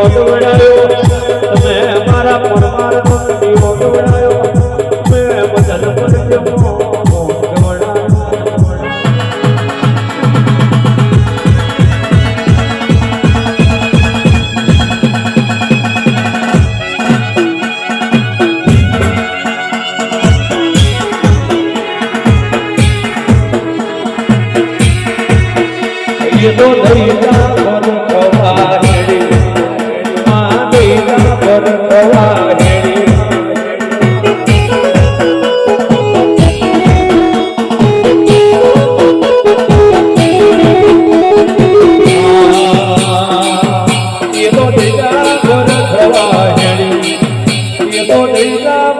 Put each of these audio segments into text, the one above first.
પરમારનો દીવો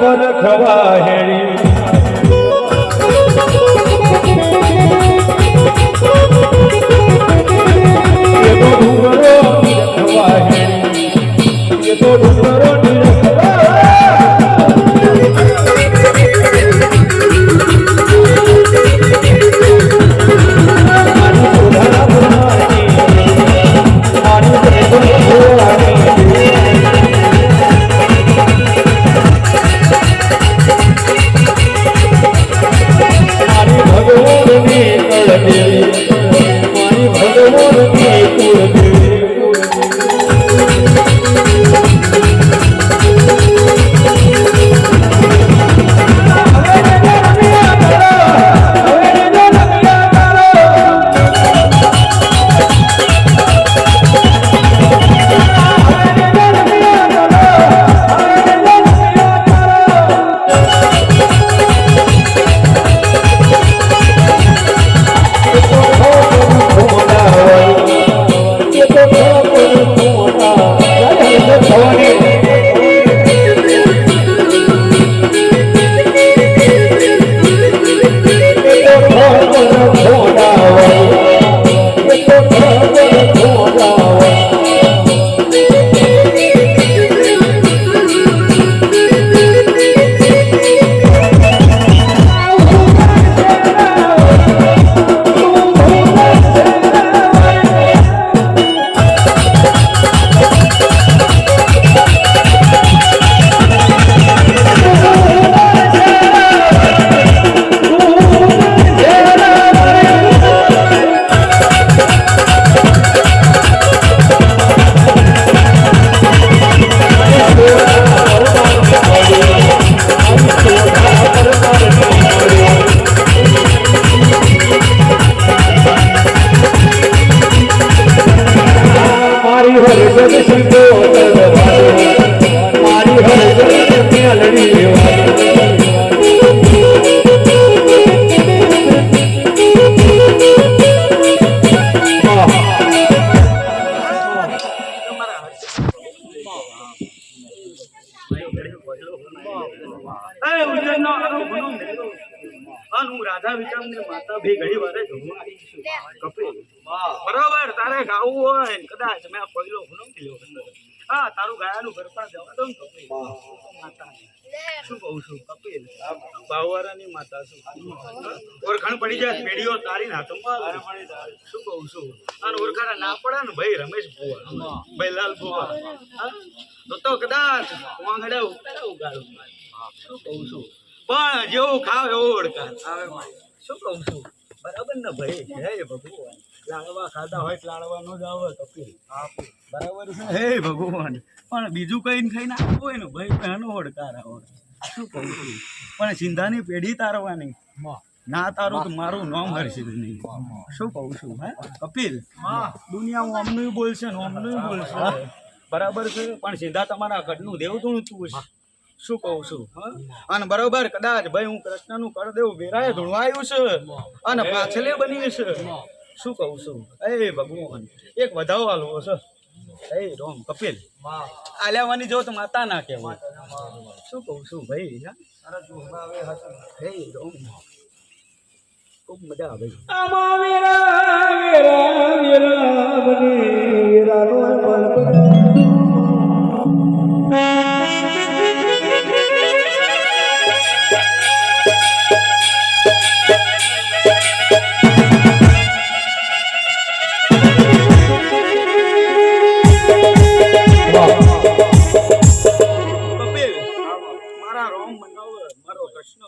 દૈતા પર ખવા મારી બરોબર, તારે ગાવું હોય કદાચ મેં પગલો ગુનો હા, તારું ગાયાનું ઘર પણ જવા પડી જાય પેઢીઓ તારી હાથમાં શું કહું છું? ના ભાઈ રમેશ ભુવા ભાઈ લાલ તો કદાચ વાંગડે ઉગાડું શું કહું છું પણ જેવું ખાવ એવું ઓળખાણ આવે શું કહું છું? બરાબર ને ભાઈ? હે ભગવાન. લાડવા ખાધા હોય તો લાડવાનો જ આવે કપિલ બરાબર છે? હે ભગવાન. પણ બીજું કઈ ખાઈને આવવું હોય ને ભાઈ એનો ઓળકાર આવે. શું કહું છું? પણ સિંધાની પેઢી તારવાની. ના તારું તો મારું નામ હરશે નહીં. શું કહું છું હે? કપિલ? દુનિયા બોલશે ને આમનું બોલશે. બરાબર. છે? પણ સીધા તમારા ઘરનું દેવતું તું છે શું કહું છું? અને બરોબર કદાચ ભાઈ હું કૃષ્ણનું કર દેવું વેરાએ ધૂણવાયું છે અને પાછલે બની છે શું કહું છું એ ભગવાન એક વધાવો હાલવો છે એ રોમ કપિલ આલ્યાવાની જો તો માતા ના કહેવાય શું કહું છું ભાઈ હે રોમ ખૂબ મજા આવે અમા વેરા વેરા વેરા બને વેરાનો આમ બનાવો મારો કૃષ્ણ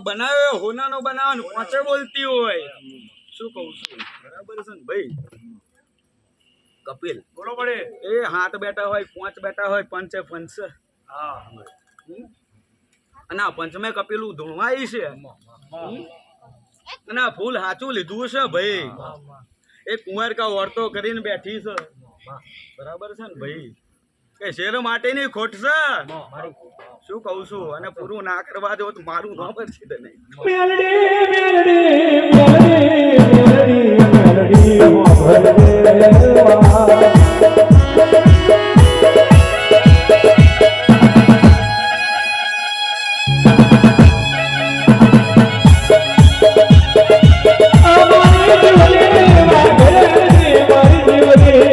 બનાવે. હોનાનો બોલતી હોય. શું કહું છું? બરાબર છે ને ભાઈ? કપિલ. બોલો પડે. એ હાથ બેટા હોય પાંચ બેટા હોય પંચે પંચ. હા. અને આ પંચમે કપિલું ધૂણવાઈ છે. અને ફૂલ સાચું લીધું છે ભાઈ. એ કુંવરકા વર્તો કરીને બેઠી છે. બરાબર છે ને ભાઈ? કે શેર માટેની ખોટ ખોટશે શું કહું છું અને પૂરું ના કરવા દો તો મારું નામ જ છે તને મેલડી મેલડી મેલડી મેલડી મેલડી હોભળે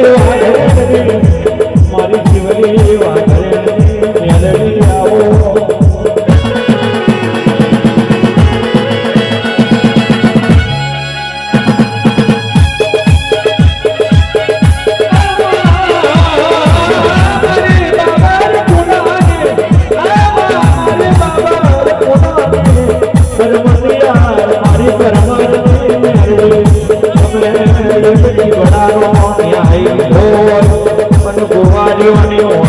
અમારી મારી જીવની વાઘરડી, મેલડી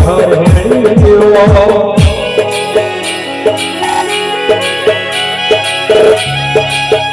આવો Oh